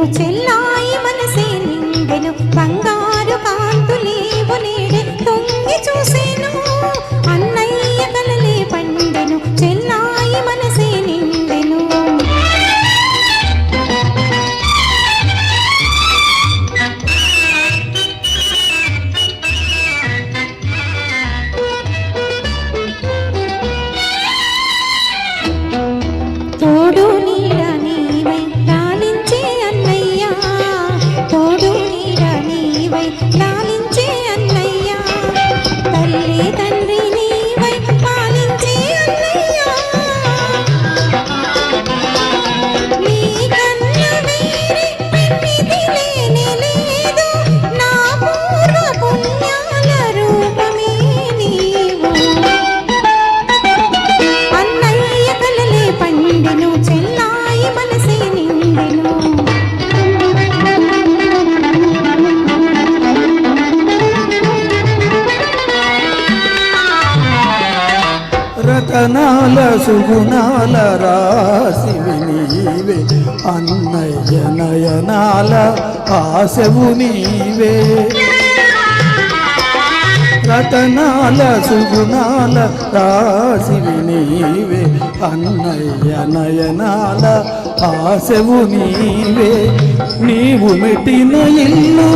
పండెను రతనాల సుగుణాల రాశివి నీవే అన్నయ్య నయనాల ఆశవు నీవే. రతనాల సుగుణాల రాశివి నీవే అన్నయ్య నయనాల ఆశవు నీవే నీవు మెట్టిన ఇల్లు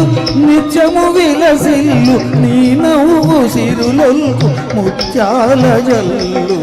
నిత్యము విలసిల్లు నీ నవ్వు సిరులొల్కు ముత్యాల జల్లు.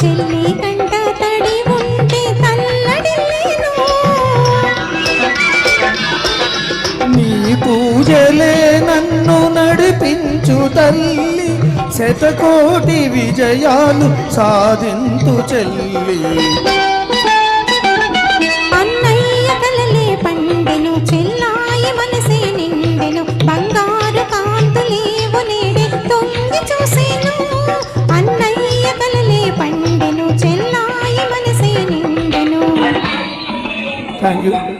చెల్లి కంట తడి ఉంటే తల్లడిల్లేను. నీ పూజలే నన్ను నడిపించు తల్లి శతకోటి విజయాలు సాధింతు చెల్లి. అన్నయ్య కలలే పండెను చెల్లాయి మనసే నిండెను బంగారు పండెను చెల్లాయి